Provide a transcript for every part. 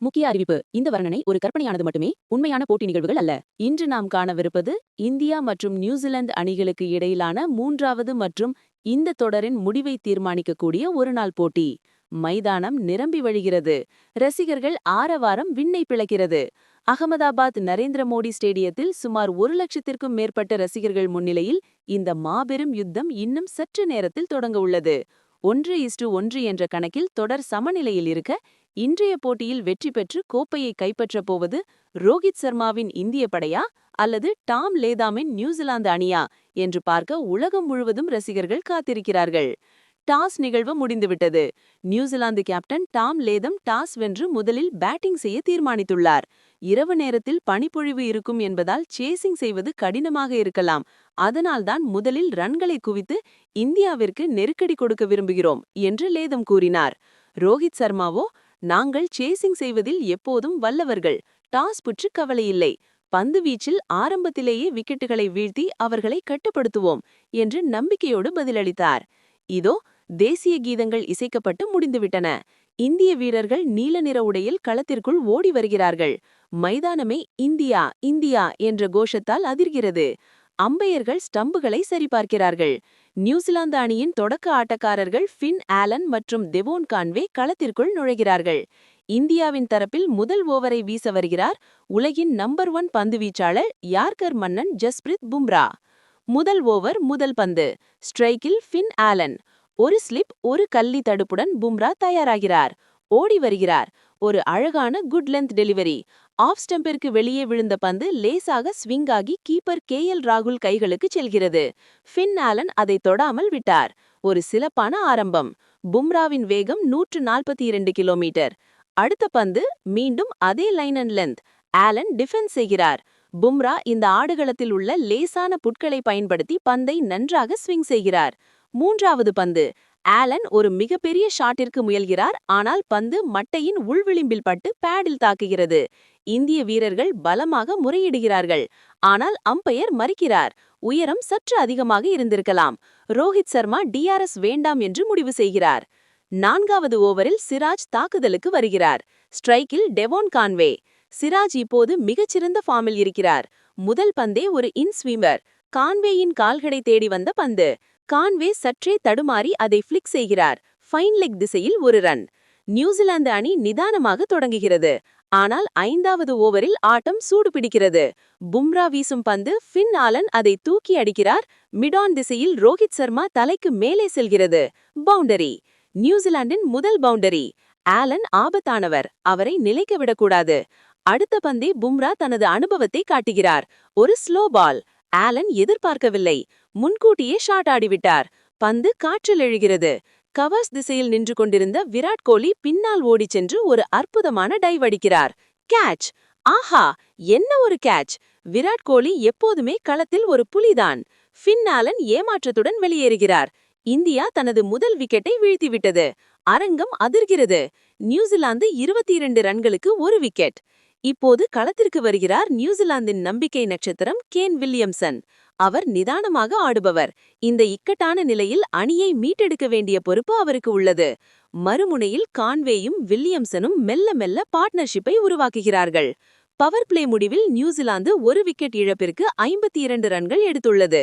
முக்கிய அறிவிப்பு. இந்த வர்ணனை ஒரு கற்பனையானது மட்டுமே உண்மையான போட்டி நிகழ்வுகள் அல்ல. இன்று நாம் காணவிருப்பது இந்தியா மற்றும் நியூசிலாந்து அணிகளுக்கு இடையிலான மூன்றாவது மற்றும் இந்த தொடரின் முடிவை தீர்மானிக்கக்கூடிய ஒரு நாள் போட்டி. மைதானம் நிரம்பி வழிகிறது. ரசிகர்கள் ஆரவாரம் விண்ணை பிளக்கிறது. அகமதாபாத் நரேந்திர மோடி ஸ்டேடியத்தில் சுமார் ஒரு லட்சத்திற்கும் மேற்பட்ட ரசிகர்கள் முன்னிலையில் இந்த மாபெரும் யுத்தம் இன்னும் சற்று நேரத்தில் தொடங்க உள்ளது. ஒன்று இஸ்டு ஒன்று என்ற கணக்கில் தொடர் சமநிலையில் இருக்க இன்றைய போட்டியில் வெற்றி பெற்று கோப்பையை கைப்பற்றப் போவது ரோஹித் சர்மாவின் இந்திய படையா அல்லது டாம் லேதாமின் நியூசிலாந்து அணியா என்று பார்க்க உலகம் முழுவதும் ரசிகர்கள் காத்திருக்கிறார்கள். டாஸ் நிகழ்வு முடிந்துவிட்டது. New Zealand captain Tom Latham toss வென்று முதலில் பேட்டிங் செய்ய தீர்மானித்துள்ளார். இரவு நேரத்தில் பனிப்பொழிவு இருக்கும் என்பதால் சேசிங் செய்வது கடினமாக இருக்கலாம். அதனால்தான் முதலில் ரன்களை குவித்து இந்தியாவிற்கு நெருக்கடி கொடுக்க விரும்புகிறோம் என்று லேதம் கூறினார். ரோஹித் சர்மாவோ நாங்கள் சேசிங் செய்வதில் எப்போதும் வல்லவர்கள். டாஸ் புற்று கவலையில்லை. பந்து வீச்சில் ஆரம்பத்திலேயே விக்கெட்டுகளை வீழ்த்தி அவர்களை கட்டுப்படுத்துவோம் என்று நம்பிக்கையோடு பதிலளித்தார். இதோ தேசிய கீதங்கள் இசைக்கப்பட்டு முடிந்துவிட்டன. இந்திய வீரர்கள் நீல நிற உடையில் களத்திற்குள் ஓடி வருகிறார்கள். மைதானமே இந்தியா இந்தியா என்ற கோஷத்தால் அதிர்கிறது. அம்பையர்கள் ஸ்டம்புகளை சரிபார்க்கிறார்கள். நியூசிலாந்து அணியின் தொடக்க ஆட்டக்காரர்கள் ஃபின் ஆலன் மற்றும் தெவோன் கான்வே களத்திற்குள் நுழைகிறார்கள். இந்தியாவின் தரப்பில் முதல் ஓவரை வீச வருகிறார் உலகின் நம்பர் ஒன் பந்துவீச்சாளர் யார்கர் மன்னன் ஜஸ்பிரித் பும்ரா. முதல் ஓவர் முதல் பந்து ஸ்ட்ரைக்கில் ஃபின் ஆலன். ஒரு ஸ்லிப் ஒரு கல்லி தடுப்புடன் பும்ரா தயாராகிறார். ஓடி வருகிறார். ஒரு அழகான குட் லென்த் டெலிவரி ஆஃப் ஸ்டம்பிற்கு வெளியே விழுந்த பந்து லேசாக ஸ்விங் ஆகி கீப்பர் கே எல் ராகுல் கைகளுக்கு செல்கிறது. ஃபின் ஆலன் அதை தொடாமல் விட்டார். ஒரு சிறப்பான ஆரம்பம். பும்ராவின் வேகம் நூற்று நாற்பத்தி இரண்டு கிலோமீட்டர். அடுத்த பந்து மீண்டும் அதே line and length Allen defence செய்கிறார். பும்ரா இந்த ஆடுகளத்தில் உள்ள லேசான புட்களை பயன்படுத்தி பந்தை நன்றாக ஸ்விங் செய்கிறார். மூன்றாவது பந்து. ஆலன் ஒரு மிகப்பெரிய ஷாட்டிற்கு முயல்கிறார். ஆனால் பந்து மட்டையின் உள்விளிம்பில் பட்டு பேடில் தாக்குகிறது. இந்திய வீரர்கள் பலமாக முறையிடுகிறார்கள். ஆனால் அம்பையர் மறிக்கிறார். உயரம் சற்று அதிகமாக இருந்திருக்கலாம். ரோஹித் சர்மா டிஆர்எஸ் வேண்டாம் என்று முடிவு செய்கிறார். நான்காவது ஓவரில் சிராஜ் தாக்குதலுக்கு வருகிறார். ஸ்ட்ரைக்கில் டெவோன் கான்வே. சிராஜ் இப்போது மிகச்சிறந்த ஃபார்மில் இருக்கிறார். முதல் பந்தே ஒரு இன்ஸ்வீமர் கான்வேயின் கால்களை தேடி வந்த பந்து. கான்வே சற்றே தடுமாறி அதை ஃபிளிக் செய்கிறார். ஃபைன் லெக் திசையில் ஒரு ரன் நியூசிலாந்து அணி நிதானமாக தொடங்குகிறது. ஆனால் ஐந்தாவது ஓவரில் ஆட்டம் சூடு பிடிக்கிறது பும்ரா வீசும் பந்து ஃபின் ஆலன் அதை தூக்கி அடிக்கிறார். மிடான் திசையில் ரோஹித் சர்மா தலைக்கு மேலே செல்கிறது. பவுண்டரி நியூசிலாந்தின் முதல் பவுண்டரி ஆலன் ஆபத்தானவர். அவரை நிலைக்க விடக்கூடாது. அடுத்த பந்தே பும்ரா தனது அனுபவத்தை காட்டுகிறார். ஒரு ஸ்லோ பால் ஆலன் எதிர்பார்க்கவில்லை. முன்கூட்டியே ஷாட் ஆடிவிட்டார். பந்து காற்றில் எழுகிறது. கவர்ஸ் திசையில் நின்று கொண்டிருந்த விராட் கோலி பின்னால் ஓடிச் சென்று ஒரு அற்புதமான டைவ் அடிக்கிறார். கேட்ச்! ஆஹா! என்ன ஒரு கேட்ச்! விராட் கோலி எப்போதுமே களத்தில் ஒரு புலிதான். ஃபின்னாலன் ஏமாற்றத்துடன் வெளியேறுகிறார். இந்தியா தனது முதல் விக்கெட்டை வீழ்த்திவிட்டது. அரங்கம் அதிர்கிறது. நியூசிலாந்து இருபத்தி இரண்டு ரன்களுக்கு ஒரு விக்கெட். இப்போது களத்திற்கு வருகிறார் நியூசிலாந்தின் நம்பிக்கை நட்சத்திரம் கேன் வில்லியம்சன். அவர் நிதானமாக ஆடுபவர். இந்த இக்கட்டான நிலையில் அணியை மீட்டெடுக்க வேண்டிய பொறுப்பு அவருக்கு உள்ளது. மறுமுனையில் கான்வேயும் வில்லியம்சனும் மெல்ல மெல்ல பார்ட்னர்ஷிப்பை உருவாக்குகிறார்கள். பவர் பிளே முடிவில் நியூசிலாந்து ஒரு விக்கெட் இழப்பிற்கு ஐம்பத்தி இரண்டு ரன்கள் எடுத்துள்ளது.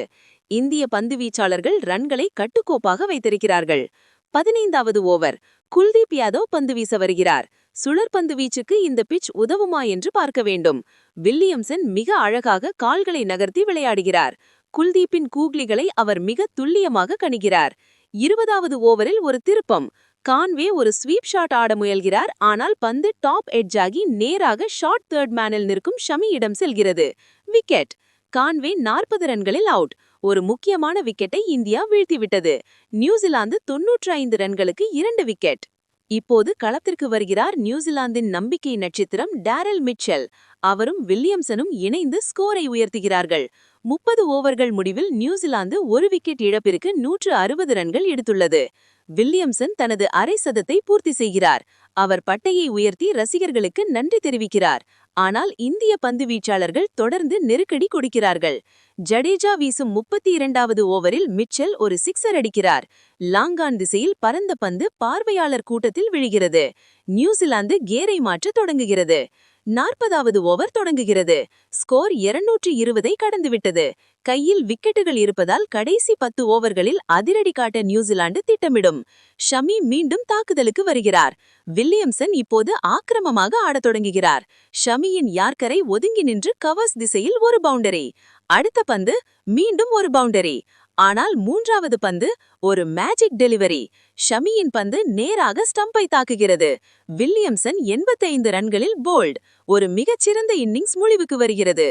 இந்திய பந்து வீச்சாளர்கள் ரன்களை கட்டுக்கோப்பாக வைத்திருக்கிறார்கள். பதினைந்தாவது ஓவர். குல்தீப் யாதவ் பந்து வீச வருகிறார். சுழற்பந்து வீச்சுக்கு இந்த பிச் உதவுமா என்று பார்க்க வேண்டும். வில்லியம்சன் மிக அழகாக கால்களை நகர்த்தி விளையாடுகிறார். குல்தீப்பின் கூக்லிகளை அவர் மிக துல்லியமாக கணிகிறார். இருபதாவது ஓவரில் ஒரு திருப்பம். கான்வே ஒரு ஸ்வீப் ஷாட் ஆட முயல்கிறார். ஆனால் பந்து டாப் எட்ஜாகி நேராக ஷார்ட் தேர்ட் மேனில் நிற்கும் ஷமியிடம் செல்கிறது. விக்கெட். கான்வே நாற்பது ரன்களில் அவுட். ஒரு முக்கியமான விக்கெட்டை இந்தியா வீழ்த்திவிட்டது. நியூசிலாந்து தொன்னூற்றி ஐந்து ரன்களுக்கு இரண்டு விக்கெட். இப்போது களத்திற்கு வருகிறார் நியூசிலாந்தின் நம்பிக்கை நட்சத்திரம் டேரல் மிச்சல் அவரும் வில்லியம்சனும் இணைந்து ஸ்கோரை உயர்த்துகிறார்கள். முப்பது ஓவர்கள் முடிவில் நியூசிலாந்து ஒரு விக்கெட் இழப்பிற்கு நூற்று அறுபது ரன்கள் எடுத்துள்ளது. வில்லியம்சன் தனது அரை சதத்தை பூர்த்தி செய்கிறார். அவர் பட்டையை உயர்த்தி ரசிகர்களுக்கு நன்றி தெரிவிக்கிறார். ஆனால் இந்திய பந்து வீச்சாளர்கள் தொடர்ந்து நெருக்கடி கொடுக்கிறார்கள். ஜடேஜா வீசும் முப்பத்தி இரண்டாவது ஓவரில் மிச்சல் ஒரு சிக்ஸர் அடிக்கிறார். லாங்கான் திசையில் பரந்த பந்து பார்வையாளர் கூட்டத்தில் விழுகிறது. நியூசிலாந்து கேரை மாற்ற தொடங்குகிறது. நாற்பதாவது ஓவர் தொடங்குகிறது. ஸ்கோர் இருநூற்றி இருபதை கடந்துவிட்டது. கையில் விக்கெட்டுகள் இருப்பதால் கடைசி பத்து ஓவர்களில் அதிரடி காட்ட நியூசிலாந்து திட்டமிடும். ஷமி மீண்டும் தாக்குதலுக்கு வருகிறார். வில்லியம்சன் இப்போது ஆக்கிரமமாக ஆடத் தொடங்குகிறார். ஷமியின் யார்க்கரை ஒதுங்கி நின்று கவர்ஸ் திசையில் ஒரு பவுண்டரி. அடுத்த பந்து மீண்டும் ஒரு பவுண்டரி. ஆனால் மூன்றாவது பந்து ஒரு மேஜிக் டெலிவரி. ஷமியின் பந்து நேராக ஸ்டம்பை தாக்குகிறது. வில்லியம்சன் எண்பத்தைந்து ரன்களில் போல்ட். ஒரு மிகச்சிறந்த இன்னிங்ஸ் முடிவுக்கு வருகிறது.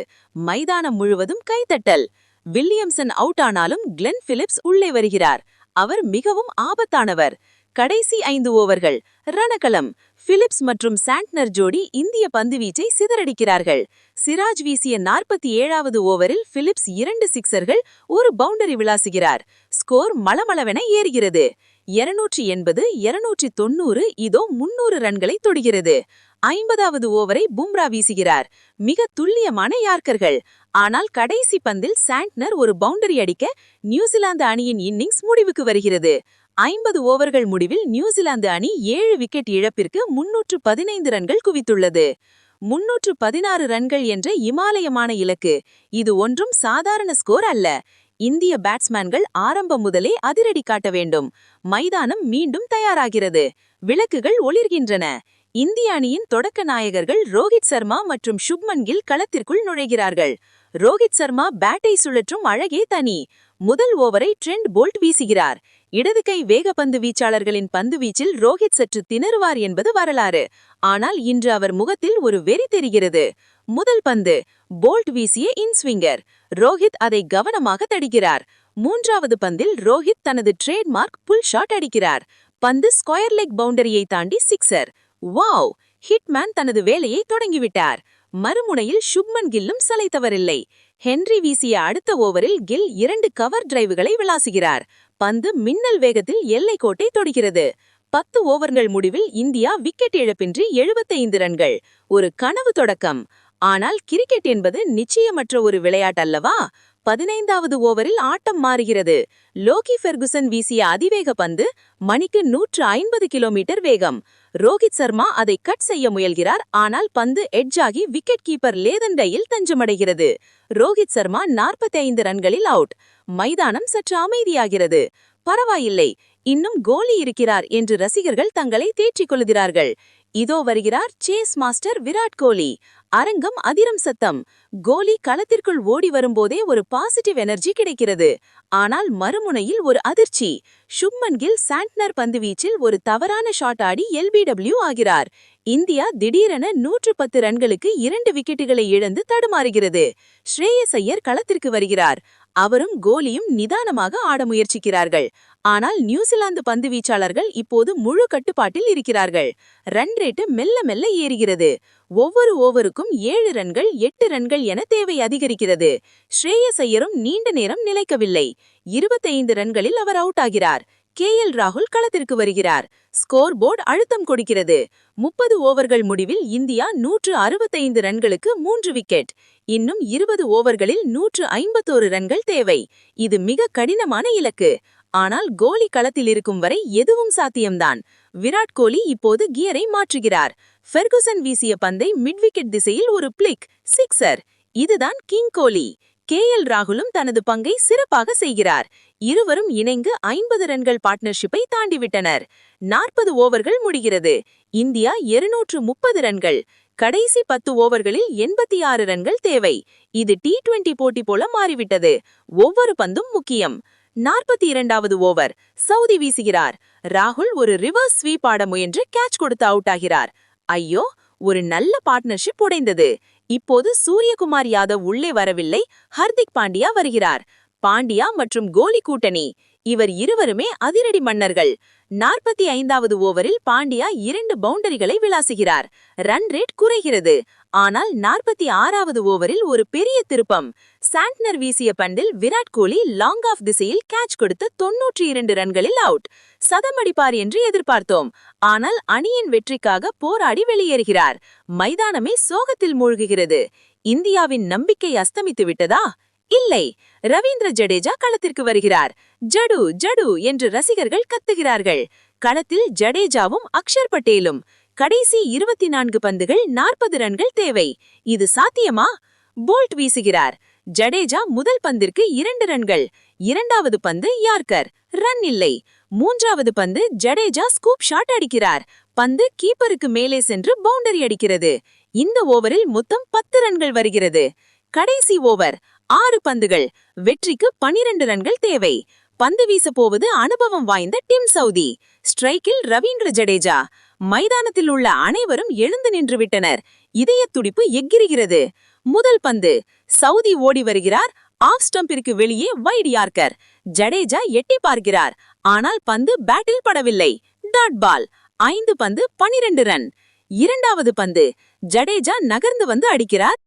மைதானம் முழுவதும் கைத்தட்டல் வில்லியம்சன் அவுட் ஆனாலும் கிளென் பிலிப்ஸ் உள்ளே வருகிறார். அவர் மிகவும் ஆபத்தானவர். கடைசி ஐந்து ஓவர்கள் ரணகளம். பிலிப்ஸ் மற்றும் சாண்ட்னர் ஜோடி இந்திய பந்துவீச்சை சிதறடிக்கிறார்கள். சிராஜ் வீசிய நாற்பத்தி ஏழாவது ஓவரில் பிலிப்ஸ் இரண்டு சிக்சர்கள் ஒரு பவுண்டரி விளாசுகிறார். ஸ்கோர் மளமளவென ஏறுகிறது. இருநூற்றி எண்பது இருநூற்றி தொண்ணூறு இதோ முன்னூறு ரன்களை தொடுகிறது. ஐம்பதாவது ஓவரை பும்ரா வீசுகிறார். மிக துல்லியமான யார்க்கர்கள். ஆனால் கடைசி பந்தில் சாண்ட்னர் ஒரு பவுண்டரி அடிக்க நியூசிலாந்து அணியின் இன்னிங்ஸ் முடிவுக்கு வருகிறது. ஐம்பது ஓவர்கள் முடிவில் நியூசிலாந்து அணி ஏழு விக்கெட் இழப்பிற்கு முன்னூற்று பதினைந்து ரன்கள் குவித்துள்ளது. முன்னூற்று பதினாறு ரன்கள் என்ற இமாலயமான இலக்கு. இது ஒன்றும் சாதாரண ஸ்கோர் அல்ல. இந்திய பேட்ஸ்மேன்கள் ஆரம்பம் முதலே அதிரடி காட்ட வேண்டும். மைதானம் மீண்டும் தயாராகிறது. விளக்குகள் ஒளிர்கின்றன. இந்திய அணியின் தொடக்க நாயகர்கள் ரோஹித் சர்மா மற்றும் சுப்மன் கில் களத்திற்குள் நுழைகிறார்கள். ரோஹித் சர்மா பேட்டை சுழற்றும் அழகே தனி. முதல் ஓவரை ட்ரெண்ட் போல்ட் வீசுகிறார். இடது கை வேகப்பந்து வீச்சாளர்களின் பந்து வீச்சில் ரோஹித் சற்று திணறுவார் என்பது வரலாறு. ஆனால் இன்று அவர் முகத்தில் ஒரு வெறி தெரிகிறது. முதல் பந்து போல்ட் வீசிய இன்ஸ்விங்கர். ரோஹித் அதை கவனமாக தடுக்கிறார். மூன்றாவது பந்தில் ரோஹித் தனது ட்ரேட்மார்க் புல் ஷாட் அடிக்கிறார். பந்து ஸ்கொயர் லெக் பவுண்டரியை தாண்டி சிக்ஸர் வாவ்! ஹிட்மேன் தனது வேலையை தொடங்கிவிட்டார். மறுமுனையில் சுப்மன் கில்லும் சலைத்தவரில்லை ஹென்றி வீசிய அடுத்த ஓவரில் கில் இரண்டு கவர் டிரைவுகளை விளாசுகிறார். பந்து மின்னல் வேகத்தில் எல்லைக்கோட்டை தொடுகிறது. பத்து ஓவர்கள் முடிவில் இந்தியா விக்கெட் இழப்பின்றி எழுபத்தைந்து ரன்கள். ஒரு கனவு தொடக்கம். ஆனால் கிரிக்கெட் என்பது நிச்சயமற்ற ஒரு விளையாட்டல்லவா பதினைந்தாவது ஓவரில் ஆட்டம் மாறுகிறது. லோகி ஃபெர்குசன் வீசிய அதிவேக பந்து மணிக்கு நூற்று ஐம்பது கிலோமீட்டர் வேகம். ரோஹித் சர்மா அதை கட் செய்ய முயல்கிறார். ஆனால் பந்து எட்ஜாகி விக்கெட் கீப்பர் லேதண்டையில் தஞ்சமடைகிறது. ரோஹித் சர்மா நாற்பத்தி ஐந்து ரன்களில் அவுட் மைதானம் சற்று அமைதியாகிறது. பரவாயில்லை. இன்னும் கோலி இருக்கிறார் என்று ரசிகர்கள் தங்களை தேற்றிக் கொள்கிறார்கள். இதோ வருகிறார் சேஸ் மாஸ்டர் விராட் கோலி. அரங்கம் அதிரம் சத்தம். கோலி களத்திற்குள் ஓடி வரும்போதே ஒரு பாசிட்டிவ் எனர்ஜி கிடைக்கிறது. ஆனால் மறுமுனையில் ஒரு அதிர்ச்சி. சுப்மன் கில் சாண்ட்னர் பந்துவீச்சில் ஒரு தவறான ஷாட் ஆடி எல்பிடபிள்யூ ஆகிறார். இந்தியா திடீரென நூற்று பத்து ரன்களுக்கு இரண்டு விக்கெட்டுகளை இழந்து தடுமாறுகிறது. ஸ்ரேயஸ் ஐயர் களத்திற்கு வருகிறார். அவரும் கோலியும் நிதானமாக ஆட முயற்சிக்கிறார்கள். ஆனால் நியூசிலாந்து பந்து வீச்சாளர்கள் இப்போது முழு கட்டுப்பாட்டில் இருக்கிறார்கள். ரன் ரேட்டு மெல்ல மெல்ல ஏறுகிறது. ஒவ்வொரு ஓவருக்கும் ஏழு ரன்கள் எட்டு ரன்கள் என தேவை அதிகரிக்கிறது. ஸ்ரேயஸ் ஐயரும் நீண்ட நேரம் நிலைக்கவில்லை. இருபத்தைந்து ரன்களில் அவர் அவுட் ஆகிறார். கே எல் ராகுல் களத்திற்கு வருகிறார். ஸ்கோர் போர்டு அழுத்தம் கொடுக்கிறது. முப்பது ஓவர்கள் முடிவில் இந்தியா நூற்று அறுபத்தைந்து ரன்களுக்கு மூன்று விக்கெட். இன்னும் இருபது ஓவர்களில் நூற்று ஐம்பத்தோரு ரன்கள் தேவை. இது மிக கடினமான இலக்கு. ஆனால் கோலி களத்தில் இருக்கும் வரை எதுவும் சாத்தியம்தான். விராட் கோலி இப்போது கியரை மாற்றுகிறார். ஃபெர்குசன் வீசிய பந்தை மிட்விக்கெட் திசையில் ஒரு பிளிக் சிக்ஸர் இதுதான் கிங் கோலி. கே எல் ராகுலும் தனது பங்கை சிறப்பாக செய்கிறார். இருவரும் இணைந்து ஐம்பது ரன்கள் பார்ட்னர்ஷிப்பை தாண்டிவிட்டனர். நாற்பது ஓவர்கள் முடிகிறது. இந்தியா இருநூற்று முப்பது ரன்கள். கடைசி பத்து ஓவர்களில் எண்பத்தி ஆறு ரன்கள் தேவை. இது டி டுவெண்டி போட்டி போல மாறிவிட்டது. ஒவ்வொரு பந்தும் முக்கியம். நாற்பத்தி இரண்டாவது ஓவர். சவுதி வீசுகிறார். ராகுல் ஒரு ரிவர்ஸ் ஸ்வீப் ஆட முயன்று கேட்ச் கொடுத்து அவுட் ஆகிறார். ஐயோ ஒரு நல்ல பார்ட்னர்ஷிப் உடைந்தது. இப்போது சூரியகுமார் யாதவ் உள்ளே வரவில்லை. ஹர்திக் பாண்டியா வருகிறார். பாண்டியா மற்றும் கோலி கூட்டணி. இவர் இருவருமே அதிரடி மன்னர்கள். நாற்பத்தி ஐந்தாவது ஓவரில் பாண்டியா இரண்டு பவுண்டரிகளை விளாசுகிறார். ரன் ரேட் குறைகிறது. ஆனால் நாற்பத்தி ஆறாவது ஓவரில் ஒரு பெரிய திருப்பம். சாண்ட்னர் வீசிய பந்தில் விராட் கோலி லாங் ஆஃப் திசையில் கேட்ச் கொடுத்து தொன்னூற்றி இரண்டு ரன்களில் அவுட். சதமடிப்பார் என்று எதிர்பார்த்தோம். ஆனால் அணியின் வெற்றிக்காக போராடி வெளியேறுகிறார். மைதானமே சோகத்தில் மூழ்குகிறது. இந்தியாவின் நம்பிக்கை அஸ்தமித்து விட்டதா? இல்லை. ரவீந்திர ஜடேஜா களத்திற்கு வருகிறார். ஜடு ஜடு என்று ரசிகர்கள் கத்துகிறார்கள். களத்தில் ஜடேஜாவும் அக்ஷர் பட்டேலும். கடைசி இருபத்தி நான்கு பந்துகள் நாற்பது ரன்கள் தேவை. இது சாத்தியமா? போல்ட் வீசுகிறார். ஜடேஜா முதல் பந்திற்கு இரண்டு ரன்கள். இரண்டாவது பந்து யார்கர்? ரன் இல்லை. மூன்றாவது பந்து ஜடேஜா ஸ்கூப் ஷாட் அடிக்கிறார். பந்து கீப்பருக்கு மேலே சென்று பவுண்டரி அடிக்கிறது. இந்த ஓவரில் மொத்தம் பத்து ரன்கள் வருகிறது. கடைசி ஓவர் ஆறு பந்துகள். வெற்றிக்கு பனிரெண்டு ரன்கள் தேவை. பந்து வீச போவது அனுபவம் வாய்ந்த டிம் சவுதி. ஸ்ட்ரைக்கில் ரவீந்திர ஜடேஜா. மைதானத்தில் உள்ள அனைவரும் எழுந்து நின்று விட்டனர். இதய துடிப்பு எக்கிரிகிறது. முதல் பந்து சவுதி ஓடி வருகிறார். ஆஃப் ஸ்டம்பிற்கு வெளியே வைட் யார்க்கர். ஜடேஜா எட்டி பார்க்கிறார். ஆனால் பந்து பேட்டில் படவில்லை. Dot ball. ஐந்து பந்து பனிரெண்டு ரன். இரண்டாவது பந்து ஜடேஜா நகர்ந்து வந்து அடிக்கிறார்.